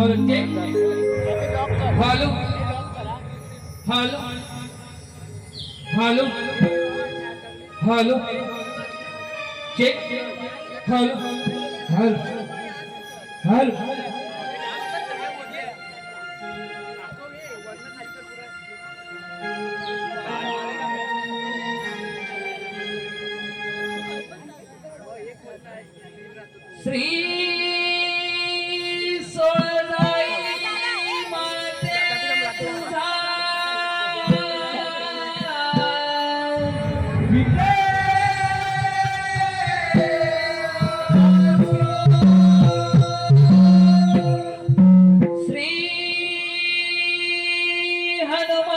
होते hello? Hello? Hello? Hello? Check hello? Hello? Hello? ನಮ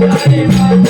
Hare Hare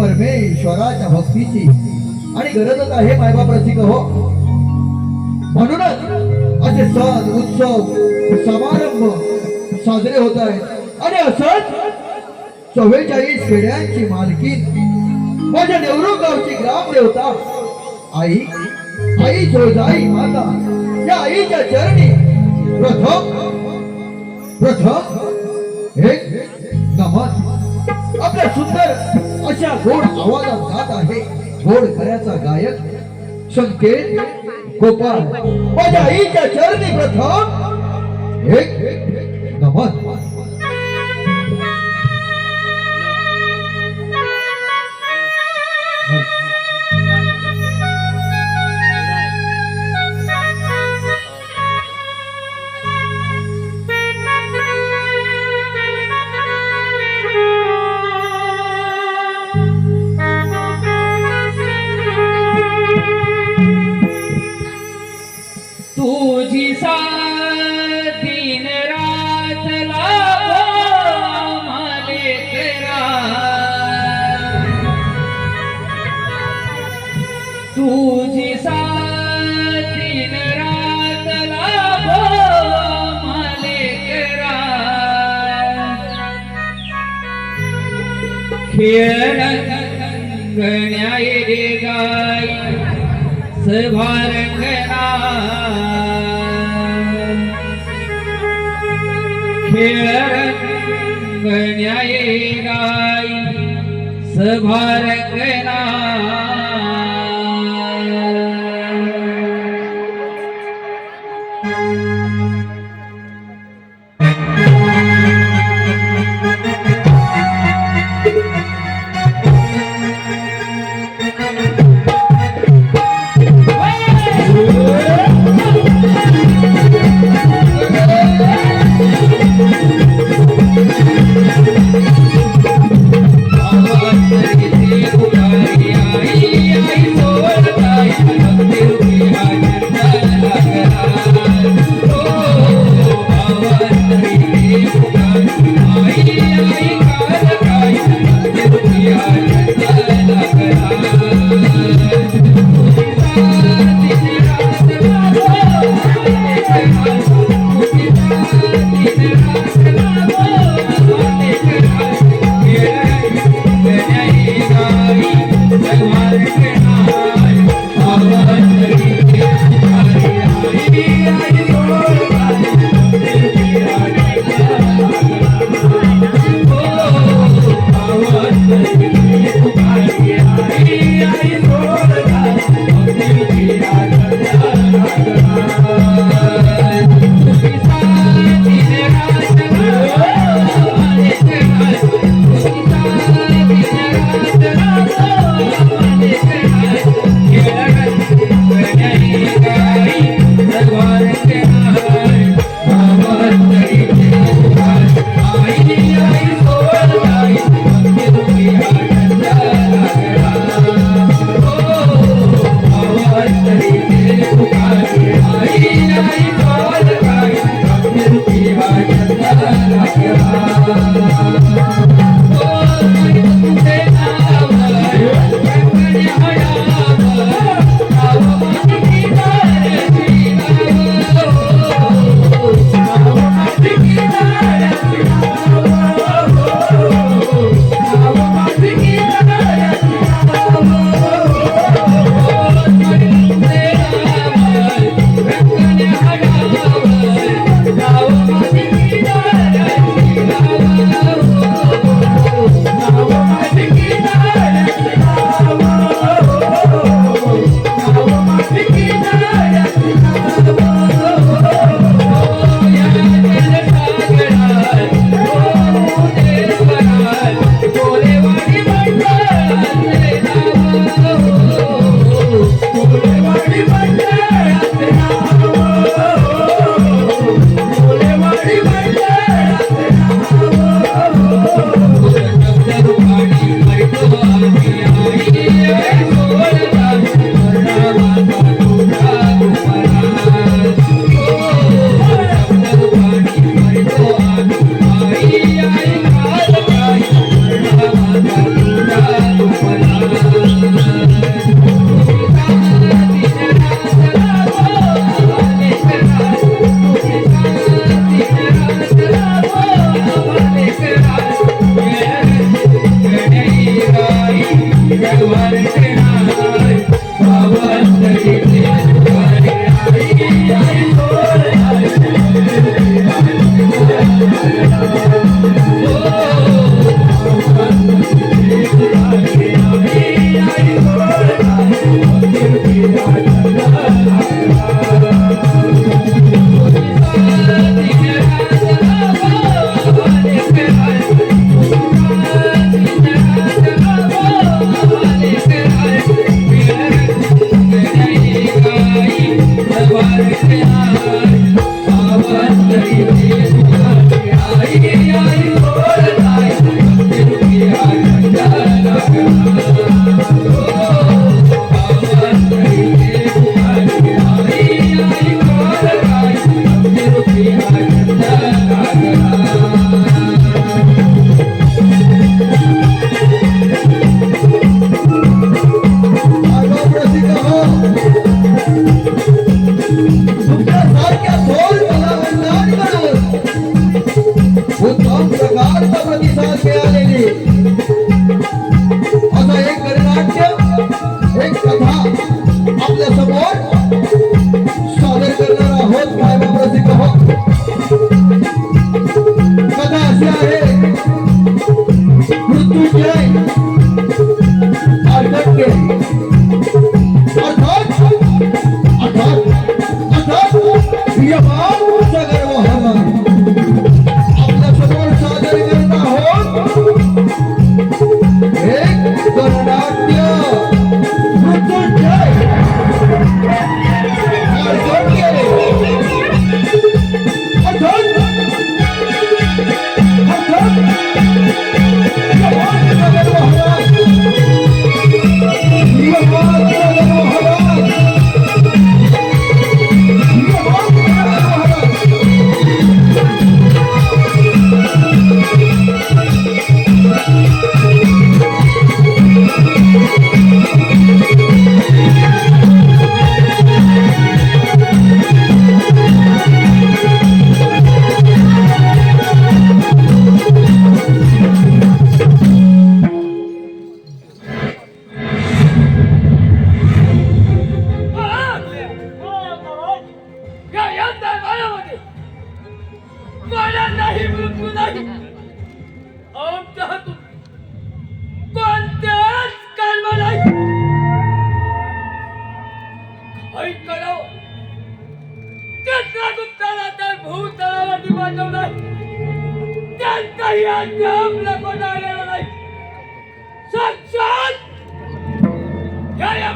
परमेश्वराच्या भक्तीची. आणि गरजच आहे मायबापाची हो. म्हणूनच असे सण उत्सव समारंभ साजरे होत आहेत. आणि असंच चव्वेचाळीस खेड्यांची मालकी माझ्या नेहरू गावची ग्रामदेवता आई आई जोजाई माता या आईच्या चरणी प्रथम प्रथम एक नमन. आपल्या सुंदर अशा गोड आवाजात गात आहे गोड खऱ्याचा गायक संकेत गोपाल माझ्या आईच्या चरणी प्रथम एक नमन. तुझी साधीन रात लाभो आम्हाले तुझी करा खेळ रंगण्या गाई सभारंगना खेळ रंगण्या ये गाई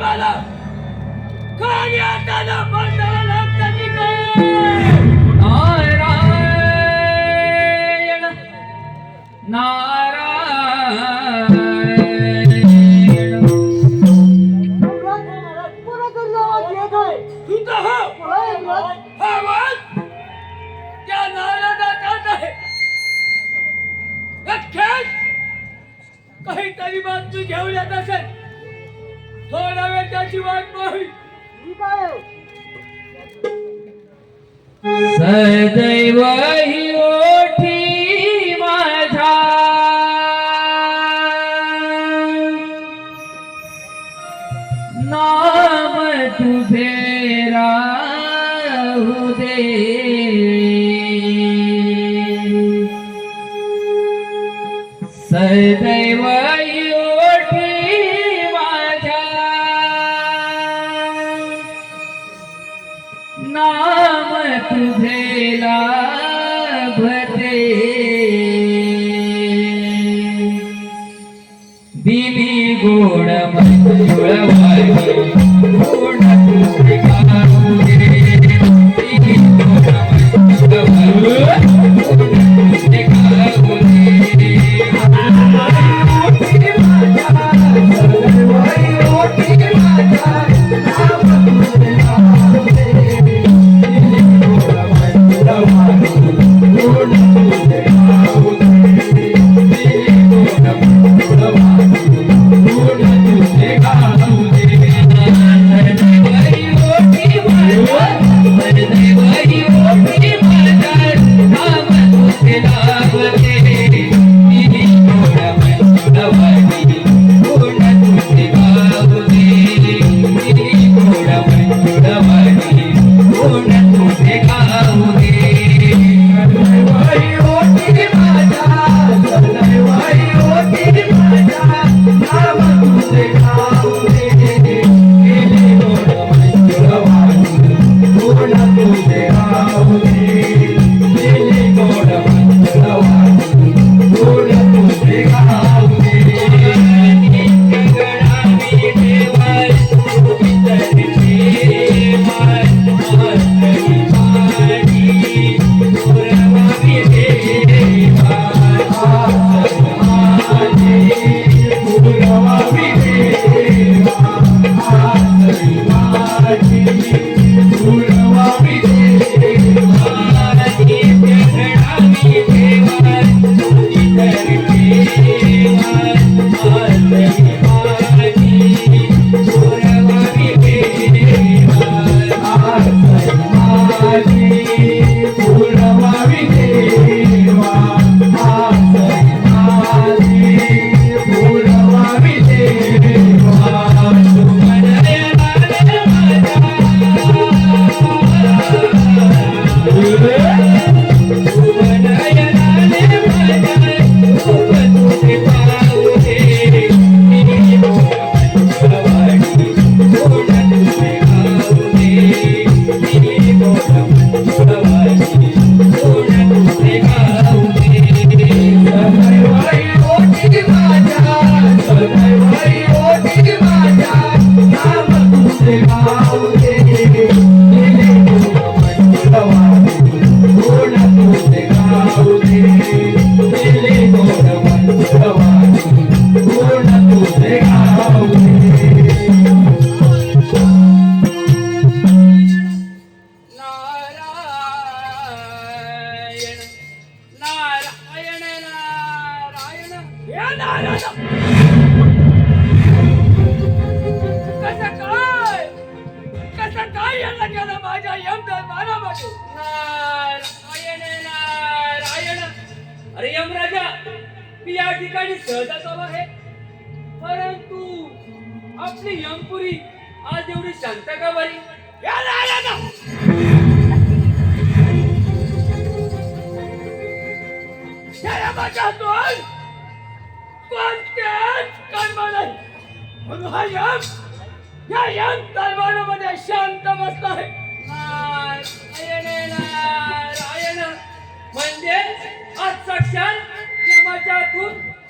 बाला कोणी हाताला बंधाला नारायण नारायण तू त्या नारायणाचा आहे लक्षात काहीतरी बातमी घेऊन येत असेल सदैव ही ओठी माझा. नाम तुझे राहू दे. सदैव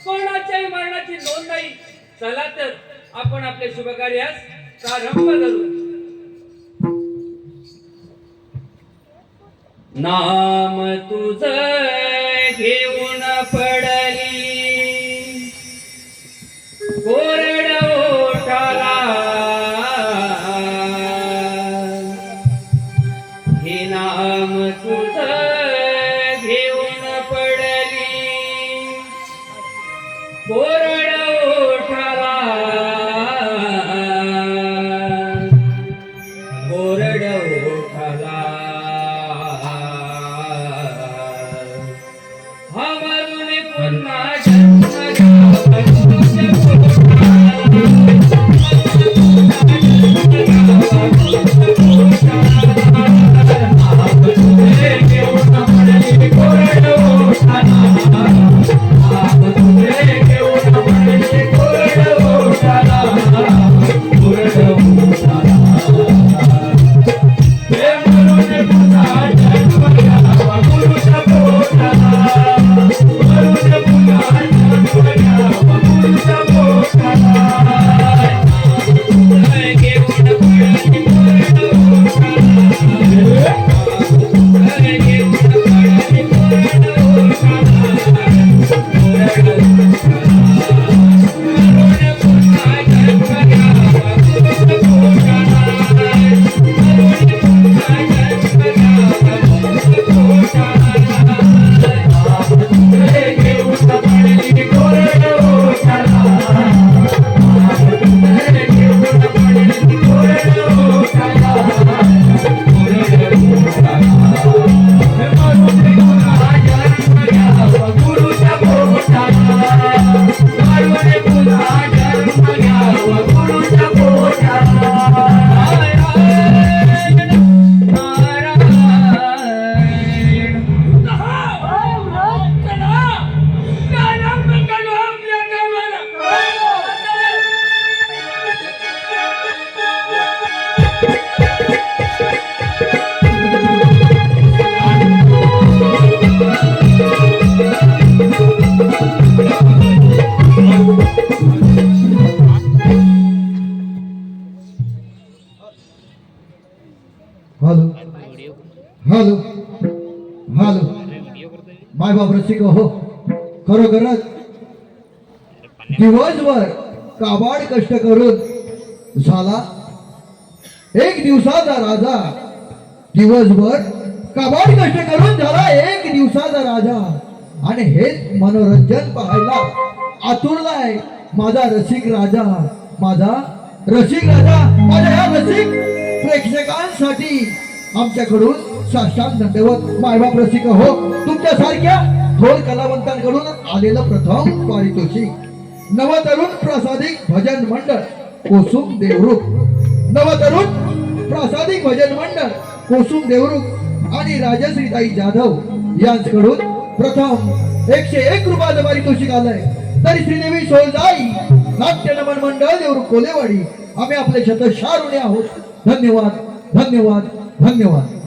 कोणाच्याही मरणाची नोंद नाही चला तर आपण आपल्या शुभकार्यास प्रारंभ करू. नाम तुझ घेऊन पड साहेबा रसिक हो. खरोखरच दिवसभर काबाड कष्ट करून झाला. एक दिवसाचा राजा. दिवसभर काबाड कष्ट करून झाला एक दिवसाचा राजा. आणि हेच मनोरंजन पाहायला आतुरलाय माझा रसिक राजा. माझा रसिक राजा माझ्या या रसिक प्रेक्षकांसाठी आमच्याकडून साष्टांग दंडवत मायबाप रसिक हो. तुमच्या सारख्या थोर कलावंतांकडून आलेलं प्रथम पारितोषिक. नवतरुण प्रासादिक भजन मंडळ कोसुम देवरूप. नवतरुण प्रासादिक भजन मंडळ कोसुम देवरूप आणि राजश्रीताई जाधव यांच्याकडून प्रथम एकशे एक रुपयाचं पारितोषिक आलंय. तरी श्रीदेवी सोलजाई नाट्य नमन मंडळ देवरूप कोलेवाडी आम्ही आपले शतशार ऋणी आहोत. धन्यवाद धन्यवाद. धन्यवाद।